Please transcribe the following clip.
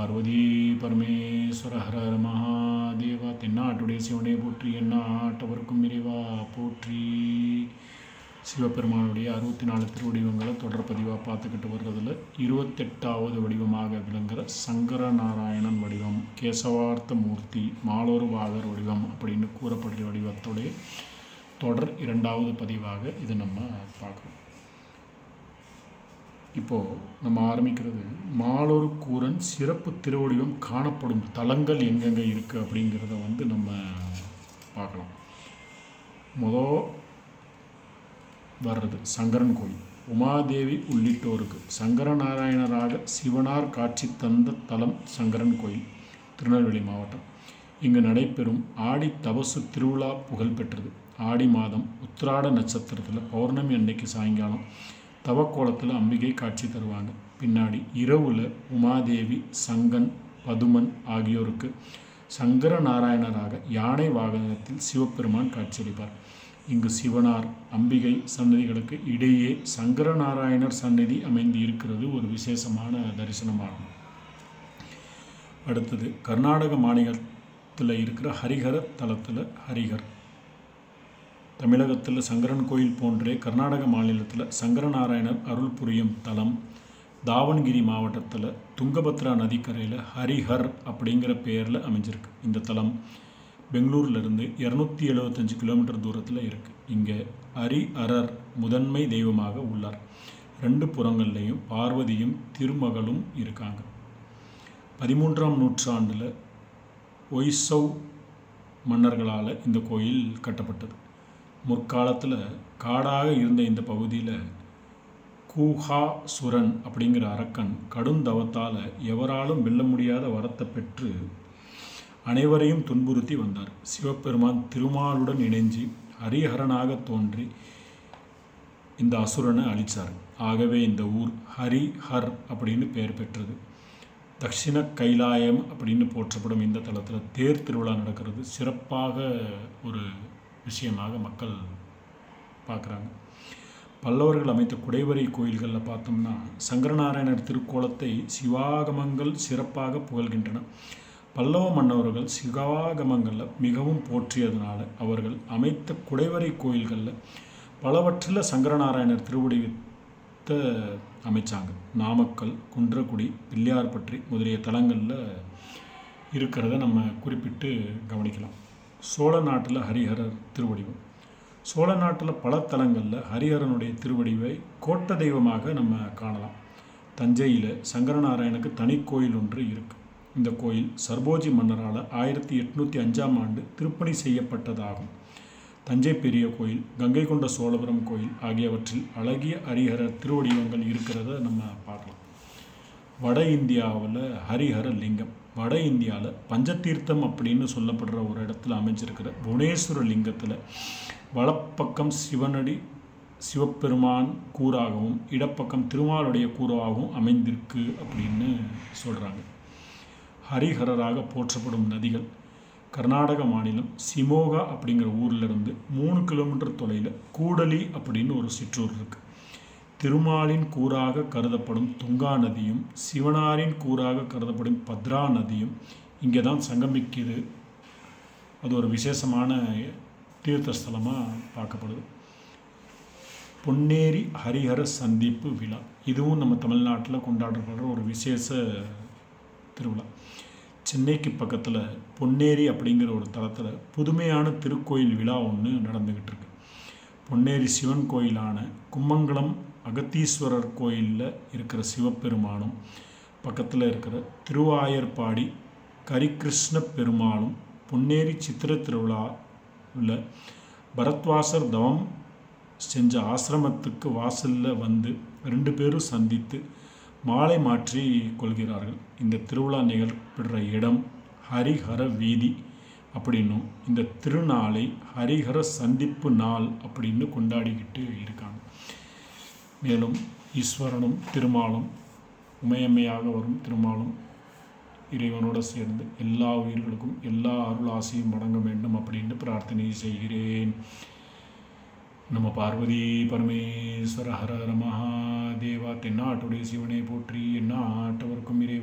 பார்வதி பரமேஸ்வர ஹர ஹர மகாதேவா தென்னாட்டுடைய சிவனே போற்றி எண்ணாட்டவருக்கும் இறைவா போற்றி. சிவபெருமானுடைய அறுபத்தி நாலு திருவடிவங்களை தொடர் பதிவாக பார்த்துக்கிட்டு வர்றதில் இருபத்தெட்டாவது வடிவமாக விளங்குகிற சங்கர நாராயணன் வடிவம் கேசவார்த்த மூர்த்தி மாலோர் பாகர் வடிவம் அப்படின்னு கூறப்படுற வடிவத்துடைய தொடர் இரண்டாவது பதிவாக இது நம்ம பார்க்குறோம். இப்போது நம்ம ஆரம்பிக்கிறது மாலொரு கூரன் சிறப்பு திருவடிவம் காணப்படும் தலங்கள் எங்கெங்கே இருக்குது அப்படிங்கிறத வந்து நம்ம பார்க்கலாம். மொதல் வர்றது சங்கரன் கோயில். உமாதேவி உள்ளிட்டோருக்கு சங்கரநாராயணராக சிவனார் காட்சி தந்த தலம் சங்கரன் கோயில் திருநெல்வேலி மாவட்டம். இங்கு நடைபெறும் ஆடி தபசு திருவிழா புகழ் பெற்றது ஆடி மாதம் உத்திராட நட்சத்திரத்தில் பௌர்ணமி அன்னைக்கு சாயங்காலம் தவக்கோலத்தில் அம்பிகை காட்சி தருவாங்க. பின்னாடி இரவில் உமாதேவி சங்கன் பதுமன் ஆகியோருக்கு சங்கர நாராயணராக யானை வாகனத்தில் சிவபெருமான் காட்சியளிப்பார். இங்கு சிவனார் அம்பிகை சன்னதிகளுக்கு இடையே சங்கர நாராயணர் சன்னதி அமைந்து இருக்கிறது ஒரு விசேஷமான தரிசனமாகும். அடுத்தது கர்நாடக மாநிலத்தில் இருக்கிற ஹரிஹர தலத்தில் ஹரிஹர். தமிழகத்தில் சங்கரன் கோயில் போன்றே கர்நாடக மாநிலத்தில் சங்கரநாராயணர் அருள் புரியும் தலம் தாவணகிரி மாவட்டத்தில் துங்கபத்ரா நதிக்கரையில் ஹரிஹர் அப்படிங்கிற பெயரில் அமைஞ்சிருக்கு இந்த தலம். பெங்களூர்லேருந்து இரநூத்தி எழுபத்தஞ்சு கிலோமீட்டர் தூரத்தில் இருக்குது இங்கே ஹரி அரர் முதன்மை தெய்வமாக உள்ளார். ரெண்டு புறங்கள்லேயும் பார்வதியும் திருமகளும் இருக்காங்க. பதிமூன்றாம் நூற்றாண்டில் ஒய்சவ் மன்னர்களால் இந்த கோயில் கட்டப்பட்டது. முற்காலத்தில் காடாக இருந்த இந்த பகுதியில் கூஹா சுரன் அப்படிங்கிற அரக்கன் கடும் தவத்தால் எவராலும் வெல்ல முடியாத வரத்தை பெற்று அனைவரையும் துன்புறுத்தி வந்தார். சிவபெருமான் திருமாலுடன் இணைஞ்சு ஹரிஹரனாக தோன்றி இந்த அசுரனை அழித்தார் ஆகவே இந்த ஊர் ஹரி ஹர் அப்படின்னு பெயர் பெற்றது. தக்ஷிண கைலாயம் அப்படின்னு போற்றப்படும் இந்த தளத்தில் தேர் திருவிழா நடக்கிறது. சிறப்பாக ஒரு விஷயமாக மக்கள் பார்க்குறாங்க. பல்லவர்கள் அமைத்த குடைவரை கோயில்களில் பார்த்தோம்னா சங்கரநாராயணர் திருக்கோலத்தை சிவாகமங்கள் சிறப்பாக புகழ்கின்றன. பல்லவ மன்னவர்கள் சிவாகமங்களில் மிகவும் போற்றியதனால அவர்கள் அமைத்த குடைவரை கோயில்களில் பலவற்றில் சங்கரநாராயணர் திருவடிவத்தை அமைச்சாங்க. நாமக்கல் குன்றக்குடி பிள்ளையார்பற்றி முதலிய தலங்களில் இருக்கிறத நம்ம குறிப்பிட்டு கவனிக்கலாம். சோழ நாட்டில் ஹரிஹரர் திருவடிவம். சோழ நாட்டில் பல தலங்களில் ஹரிஹரனுடைய திருவடிவை கோட்ட தெய்வமாக நம்ம காணலாம். தஞ்சையில் சங்கரநாராயணுக்கு தனி கோயில் ஒன்று இருக்குது இந்த கோயில் சர்போஜி மன்னரால் ஆயிரத்தி எட்நூற்றி அஞ்சாம் ஆண்டு திருப்பணி செய்யப்பட்டதாகும். தஞ்சை பெரிய கோயில் கங்கை கொண்ட சோழபுரம் கோயில் ஆகியவற்றில் அழகிய ஹரிஹரர் திருவடிவங்கள் இருக்கிறத நம்ம பார்க்கலாம். வட இந்தியாவில் ஹரிஹர லிங்கம் வட இந்தியாவில் பஞ்சதீர்த்தம் அப்படின்னு சொல்லப்படுற ஒரு இடத்துல அமைஞ்சிருக்கிற புவனேஸ்வர லிங்கத்தில் வலப்பக்கம் சிவனடி சிவபெருமான் கூறாகவும் இடப்பக்கம் திருமாலுடைய கூறாகவும் அமைந்திருக்கு அப்படின்னு சொல்கிறாங்க ஹரிஹரராக போற்றப்படும் நதிகள் கர்நாடக மாநிலம் சிமோகா அப்படிங்கிற ஊரிலிருந்து மூணு கிலோமீட்டர் தொலைவில் கூடலி அப்படின்னு ஒரு சிற்றூர் இருக்குது திருமாலின் கூறாக கருதப்படும் துங்கா நதியும் சிவனாரின் கூறாக கருதப்படும் பத்ரா நதியும் இங்கே தான் சங்கமிக்குது. அது ஒரு விசேஷமான தீர்த்தஸ்தலமாக பார்க்கப்படுது. பொன்னேரி ஹரிஹர சந்திப்பு விழா. இதுவும் நம்ம தமிழ்நாட்டில் கொண்டாடப்படுற ஒரு விசேஷ திருவிழா. சென்னைக்கு பக்கத்தில் பொன்னேரி அப்படிங்கிற ஒரு தளத்தில் புதுமையான திருக்கோயில் விழா ஒன்று நடந்துக்கிட்டு இருக்கு. பொன்னேரி சிவன் கோயிலான கும்மங்கலம் அகத்தீஸ்வரர் கோயிலில் இருக்கிற சிவபெருமானும் பக்கத்தில் இருக்கிற திருவாயர்பாடி கரிகிருஷ்ண பெருமாளும் பொன்னேரி சித்திர திருவிழாவில் பரத்வாசர் தவம் செஞ்ச ஆசிரமத்துக்கு வாசலில் வந்து ரெண்டு பேரும் சந்தித்து மாலை மாற்றி கொள்கிறார்கள். இந்த திருவிழா நிகழ்ப்படுற இடம் ஹரிஹர வீதி. அப்படின்னும். இந்த திருநாளை ஹரிஹர சந்திப்பு நாள் அப்படின்னு கொண்டாடிக்கிட்டு இருக்காங்க. மேலும் ஈஸ்வரனும் திருமாலும் உமையம்மையாக வரும் திருமாலும் இறைவனோடு சேர்ந்து எல்லா உயிர்களுக்கும் எல்லா அருள் ஆசையும் வழங்க வேண்டும் அப்படின்னு பிரார்த்தனை செய்கிறேன். நம்ம பார்வதி பரமேஸ்வர ஹர ஹர மகாதேவா தென்னாட்டுடைய சிவனை போற்றி எந்நாட்டவர்க்கும் இறை